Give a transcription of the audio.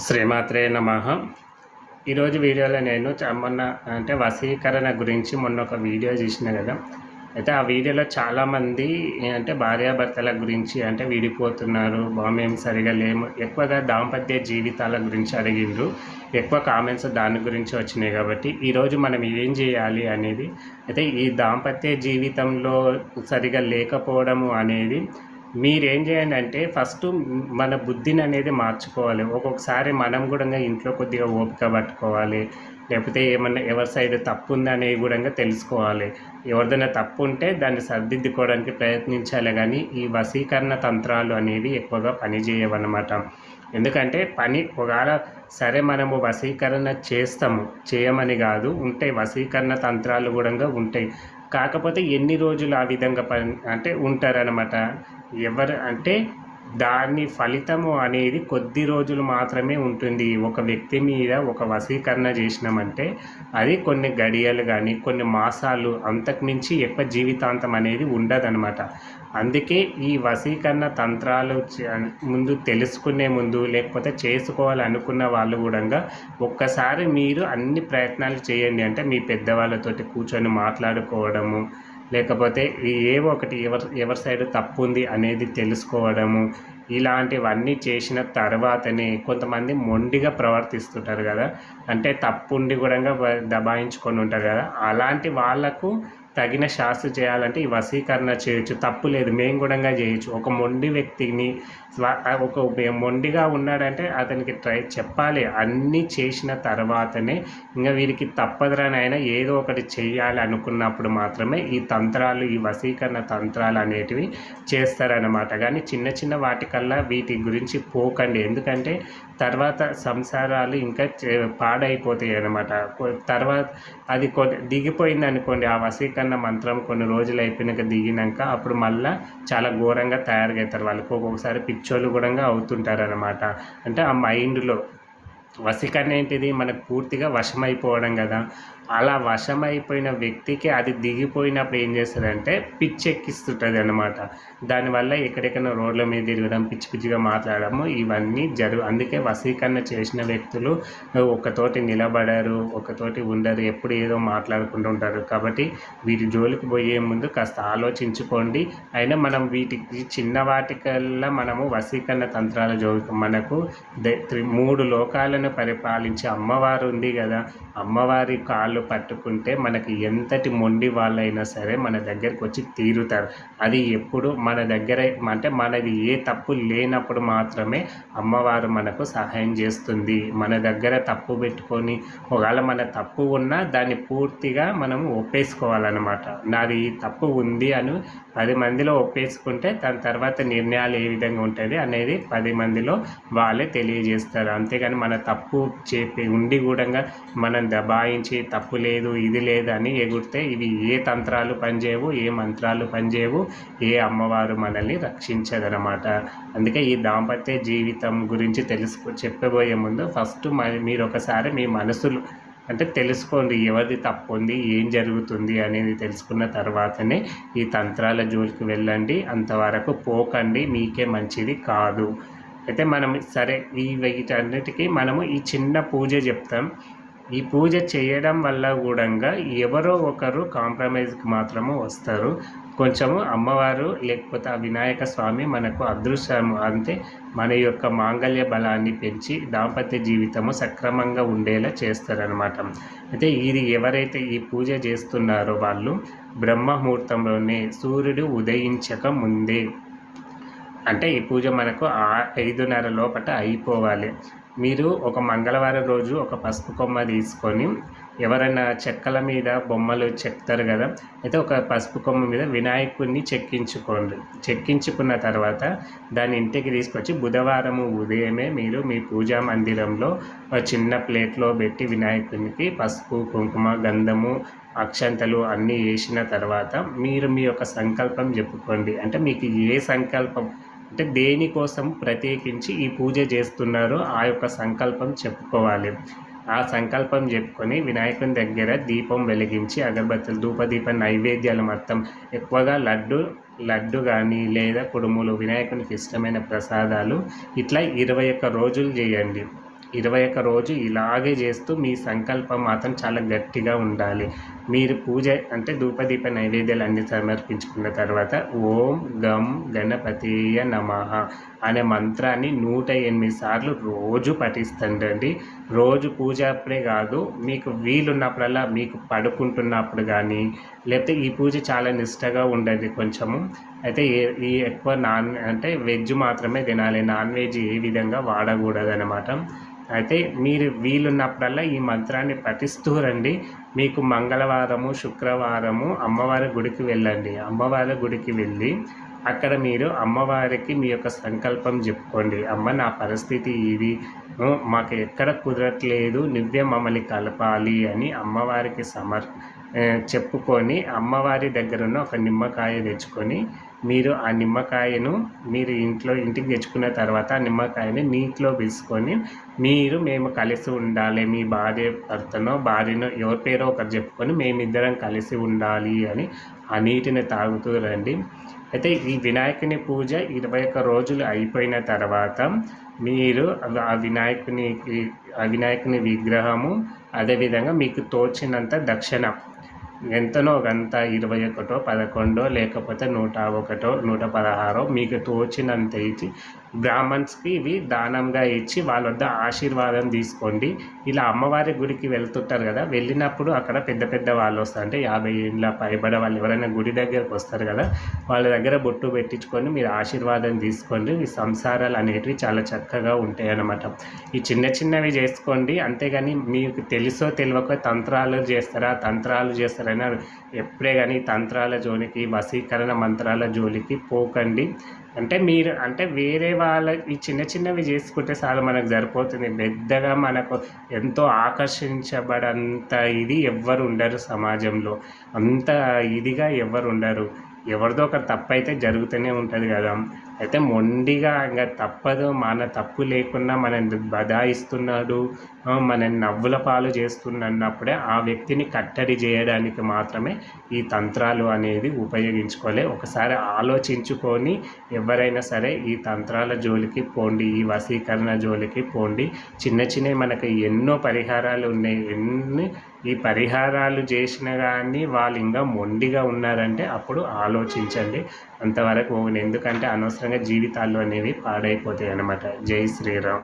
శ్రీమాత్రే నమ. ఈరోజు వీడియోలో నేను చ- మొన్న అంటే వశీకరణ గురించి మొన్న ఒక వీడియో చూసిన కదా. అయితే ఆ వీడియోలో చాలామంది అంటే భార్యాభర్తల గురించి అంటే విడిపోతున్నారు బామేం సరిగా లేము. ఎక్కువగా దాంపత్య జీవితాల గురించి అడిగిండ్రు. ఎక్కువ కామెంట్స్ దాని గురించి వచ్చినాయి కాబట్టి ఈరోజు మనం ఏం చేయాలి అనేది అయితే ఈ దాంపత్య జీవితంలో సరిగా లేకపోవడము అనేది మీరేం చేయండి అంటే ఫస్ట్ మన బుద్ధిని అనేది మార్చుకోవాలి. ఒక్కొక్కసారి మనం కూడా ఇంట్లో కొద్దిగా ఓపిక పట్టుకోవాలి. లేకపోతే ఏమన్నా ఎవరి సైడ్ తప్పు ఉందనేది కూడా తెలుసుకోవాలి. ఎవరిదైనా తప్పు ఉంటే దాన్ని సర్దిద్దుకోవడానికి ప్రయత్నించాలి. కానీ ఈ వశీకరణ తంత్రాలు అనేవి ఎక్కువగా పనిచేయవన్నమాట ఎందుకంటే పని ఒకవేళ సరే మనము వశీకరణ చేస్తాము చేయమని కాదు ఉంటాయి వశీకరణ తంత్రాలు కూడా ఉంటాయి. కాకపోతే ఎన్ని రోజులు ఆ విధంగా పని అంటే ఉంటారనమాట ఎవరు అంటే దాని ఫలితము అనేది కొద్ది రోజులు మాత్రమే ఉంటుంది. ఒక వ్యక్తి మీద ఒక వశీకరణ చేసినామంటే అది కొన్ని గడియలు కానీ కొన్ని మాసాలు అంతకుమించి ఎక్కువ జీవితాంతం అనేది ఉండదనమాట అందుకే ఈ వశీకరణ తంత్రాలు ముందు తెలుసుకునే ముందు లేకపోతే చేసుకోవాలనుకున్న వాళ్ళు కూడా ఒక్కసారి మీరు అన్ని ప్రయత్నాలు చేయండి. అంటే మీ పెద్దవాళ్ళతోటి కూర్చొని మాట్లాడుకోవడము లేకపోతే ఏ ఏవో ఒకటి ఎవరి ఎవరి సైడ్ తప్పు ఉంది అనేది తెలుసుకోవడము ఇలాంటివన్నీ చేసిన తర్వాతనే కొంతమంది మొండిగా ప్రవర్తిస్తుంటారు కదా. అంటే తప్పుండి కూడా దబాయించుకొని ఉంటారు కదా. అలాంటి వాళ్ళకు తగిన శాస్త్ర చేయాలంటే ఈ వశీకరణ చేయొచ్చు తప్పు లేదు మేము కూడా చేయొచ్చు. ఒక మొండి వ్యక్తిని ఒక మొండిగా ఉన్నాడంటే అతనికి ట్రై చెప్పాలి. అన్నీ చేసిన తర్వాతనే ఇంకా వీరికి తప్పదురానైనా ఏదో ఒకటి చేయాలి అనుకున్నప్పుడు మాత్రమే ఈ తంత్రాలు ఈ వశీకరణ తంత్రాలు అనేటివి చేస్తారన్నమాట. కానీ చిన్న చిన్న వాటికల్లా వీటి గురించి పోకండి. ఎందుకంటే తర్వాత సంసారాలు ఇంకా చే- పాడైపోతాయి అన్నమాట తర్వాత అది కొన్ని దిగిపోయింది అనుకోండి ఆ వశీకరణ మంత్రం కొన్ని రోజులు అయిపోయినాక దిగినాక అప్పుడు మళ్ళీ చాలా ఘోరంగా తయారవుతారు వాళ్ళకి. ఒక్కొక్కసారి పిచ్చోళ్ళు కూడా అవుతుంటారు అనమాట అంటే ఆ మైండ్లో వశీకరణ ఏంటిది మనకు పూర్తిగా వశమైపోవడం కదా. అలా వశమైపోయిన వ్యక్తికి అది దిగిపోయినప్పుడు ఏం చేస్తుందంటే పిచ్చెక్కిస్తుంటుంది అనమాట దానివల్ల ఎక్కడెక్కడ రోడ్ల మీద తిరగడం పిచ్చి పిచ్చిగా మాట్లాడము ఇవన్నీ జరుగు అందుకే వసీకరణ చేసిన వ్యక్తులు ఒకతోటి నిలబడరు ఒకతోటి ఉండరు ఎప్పుడు ఏదో మాట్లాడుకుంటూ ఉంటారు. కాబట్టి వీటి జోలికి పోయే ముందు కాస్త ఆలోచించుకోండి. అయినా మనం వీటికి చిన్న వాటికల్లా మనము వసీకరణ తంత్రాల జోలికి మనకు ద- త్రి- మూడు లోకాలను పరిపాలించే అమ్మవారు ఉంది కదా అమ్మవారి కాలు వాళ్ళు పట్టుకుంటే మనకి ఎంతటి మొండి వాళ్ళైనా సరే మన దగ్గరికి వచ్చి తీరుతారు. అది ఎప్పుడు మన దగ్గర అంటే మనది ఏ తప్పు లేనప్పుడు మాత్రమే అమ్మవారు మనకు సహాయం చేస్తుంది. మన దగ్గర తప్పు పెట్టుకొని ఒకవేళ మన తప్పు ఉన్నా దాన్ని పూర్తిగా మనం ఒప్పేసుకోవాలన్నమాట. నాది ఈ తప్పు ఉంది అని పది మందిలో ఒప్పేసుకుంటే దాని తర్వాత నిర్ణయాలు ఏ విధంగా ఉంటుంది అనేది పది మందిలో వాళ్ళే తెలియజేస్తారు. అంతేగాని మన తప్పు చెప్పి ఉండి కూడా మనం దబాయించి తప్పు తప్పు లేదు ఇది లేదు అని ఎగురితే ఇవి ఏ తంత్రాలు పనిచేయవు ఏ మంత్రాలు పనిచేయవు ఏ అమ్మవారు మనల్ని రక్షించదనమాట. అందుకే ఈ దాంపత్య జీవితం గురించి తెలుసుకో చెప్పబోయే ముందు ఫస్ట్ మీరు ఒకసారి మీ మనసులు అంటే తెలుసుకోండి ఎవరిది తప్పు ఉంది ఏం జరుగుతుంది అనేది తెలుసుకున్న తర్వాతనే ఈ తంత్రాల జోలికి వెళ్ళండి అంతవరకు పోకండి మీకే మంచిది కాదు. అయితే మనం సరే ఈ వీటన్నిటికీ మనము ఈ చిన్న పూజ చెప్తాం. ఈ పూజ చేయడం వల్ల కూడా ఎవరో ఒకరు కాంప్రమైజ్కి మాత్రము వస్తారు. కొంచెము అమ్మవారు లేకపోతే ఆ వినాయక స్వామి మనకు అదృశ్యము అంటే మన యొక్క మాంగళ్య బలాన్ని పెంచి దాంపత్య జీవితము సక్రమంగా ఉండేలా చేస్తారనమాట అయితే ఇది ఎవరైతే ఈ పూజ చేస్తున్నారో వాళ్ళు బ్రహ్మముహూర్తంలోనే సూర్యుడు ఉదయించక ముందే అంటే ఈ పూజ మనకు ఆ ఐదున్నర లోపట అయిపోవాలి. మీరు ఒక మంగళవారం రోజు ఒక పసుపు కొమ్మ తీసుకొని ఎవరైనా చెక్కల మీద బొమ్మలు చెక్తారు కదా అయితే ఒక పసుపు కొమ్మ మీద వినాయకుడిని చెక్కించుకోండి. చెక్కించుకున్న తర్వాత దాని ఇంటికి తీసుకొచ్చి బుధవారము ఉదయమే మీరు మీ పూజా మందిరంలో ఒక చిన్న ప్లేట్లో పెట్టి వినాయకునికి పసుపు కుంకుమ గంధము అక్షంతలు అన్నీ వేసిన తర్వాత మీరు మీ యొక్క సంకల్పం చెప్పుకోండి. అంటే మీకు ఏ సంకల్పం అంటే దేనికోసం ప్రత్యేకించి ఈ పూజ చేస్తున్నారో ఆ యొక్క సంకల్పం చెప్పుకోవాలి. ఆ సంకల్పం చెప్పుకొని వినాయకుని దగ్గర దీపం వెలిగించి అగరబత్తులు ధూపదీప నైవేద్యాలు మొత్తం ఎక్కువగా లడ్డు లడ్డు కానీ లేదా కుడుములు వినాయకునికి ఇష్టమైన ప్రసాదాలు ఇట్లా ఇరవై ఒక్క రోజులు చేయండి. ఇరవై ఒక్క రోజు ఇలాగే చేస్తూ మీ సంకల్పం మాత్రం చాలా గట్టిగా ఉండాలి. మీరు పూజ అంటే ధూపదీప నైవేద్యాలు అన్ని సమర్పించుకున్న తర్వాత ఓం గం గణపతియ నమ అనే మంత్రాన్ని నూట ఎనిమిది సార్లు రోజు పఠిస్తుండండి. రోజు పూజ అప్పుడే కాదు మీకు వీలున్నప్పుడల్లా మీకు పడుకుంటున్నప్పుడు కానీ లేకపోతే ఈ పూజ చాలా నిష్టగా ఉండదు కొంచెము. అయితే ఈ ఎక్కువ నాన్ అంటే వెజ్ మాత్రమే తినాలి. నాన్ వెజ్ ఏ విధంగా వాడకూడదు అనమాట అయితే మీరు వీలున్నప్పుడల్లా ఈ మంత్రాన్ని పఠిస్తూ రండి. మీకు మంగళవారము శుక్రవారము అమ్మవారి గుడికి వెళ్ళండి. అమ్మవారి గుడికి వెళ్ళి అక్కడ మీరు అమ్మవారికి మీ యొక్క సంకల్పం చెప్పుకోండి. అమ్మ నా పరిస్థితి ఇది. మాకు ఎక్కడ కుదరట్లేదు. నువ్వే మమ్మల్ని కలపాలి అని అమ్మవారికి సమర్ చెప్పుకొని అమ్మవారి దగ్గరున్న ఒక నిమ్మకాయ తెచ్చుకొని మీరు ఆ నిమ్మకాయను మీరు ఇంట్లో ఇంటికి తెచ్చుకున్న తర్వాత ఆ నిమ్మకాయని నీటిలో వేసుకొని మీరు మేము కలిసి ఉండాలి మీ భార్య భర్తనో భార్యనో ఎవరి పేరో ఒకరు చెప్పుకొని మేమిద్దరం కలిసి ఉండాలి అని ఆ నీటిని తాగుతూ రండి. అయితే ఈ వినాయకుని పూజ ఇరవై ఒక్క రోజులు అయిపోయిన తర్వాత మీరు ఆ వినాయకుని ఆ వినాయకుని విగ్రహము అదేవిధంగా మీకు తోచినంత దక్షిణ ఎంతనో గంత ఇరవై ఒకటో పదకొండో లేకపోతే నూట ఒకటో నూట పదహారో మీకు తోచినంత ఇచ్చి బ్రాహ్మణ్స్కి ఇవి దానంగా ఇచ్చి వాళ్ళ వద్ద ఆశీర్వాదం తీసుకోండి. ఇలా అమ్మవారి గుడికి వెళ్తుంటారు కదా వెళ్ళినప్పుడు అక్కడ పెద్ద పెద్ద వాళ్ళు వస్తారు. అంటే యాభై ఏళ్ళ పైబడ వాళ్ళు ఎవరైనా గుడి దగ్గరకు వస్తారు కదా వాళ్ళ దగ్గర బొట్టు పెట్టించుకొని మీరు ఆశీర్వాదం తీసుకోండి. మీ సంసారాలు అనేటివి చాలా చక్కగా ఉంటాయి అన్నమాట. ఈ చిన్న చిన్నవి చేసుకోండి. అంతేగాని మీకు తెలుసో తెలియక తంత్రాలు చేస్తారా? తంత్రాలు చేస్తారా? చేస్తారని ఎప్పుడే కానీ తంత్రాల జోలికి వశీకరణ మంత్రాల జోలికి పోకండి. అంటే మీరు అంటే వేరే వాళ్ళ ఈ చిన్న చిన్నవి చేసుకుంటే చాలా మనకు సరిపోతుంది. పెద్దగా మనకు ఎంతో ఆకర్షించబడంత ఇది ఎవ్వరు ఉండరు సమాజంలో. అంత ఇదిగా ఎవరు ఉండరు. ఎవరిదో ఒక తప్పు అయితే జరుగుతూనే ఉంటుంది కదా. అయితే మొండిగా ఇంకా తప్పదు మన తప్పు లేకుండా మనని బదాయిస్తున్నాడు ఆ, మనని నవ్వుల పాలు చేస్తున్నప్పుడే ఆ వ్యక్తిని కట్టడి చేయడానికి మాత్రమే ఈ తంత్రాలు అనేది ఉపయోగించుకోలే. ఒకసారి ఆలోచించుకొని ఎవరైనా సరే ఈ తంత్రాల జోలికి పోండి ఈ వశీకరణ జోలికి పోండి. చిన్న చిన్నవి మనకు ఎన్నో పరిహారాలు ఉన్నాయి. ఎన్ని ఈ పరిహారాలు చేసిన కానీ వాళ్ళు ఇంకా మొండిగా ఉన్నారంటే అప్పుడు ఆలోచించండి. అంతవరకు పోకండి. ఎందుకంటే అనవసరంగా జీవితాలు అనేవి పాడైపోతాయి అన్నమాట జై శ్రీరామ్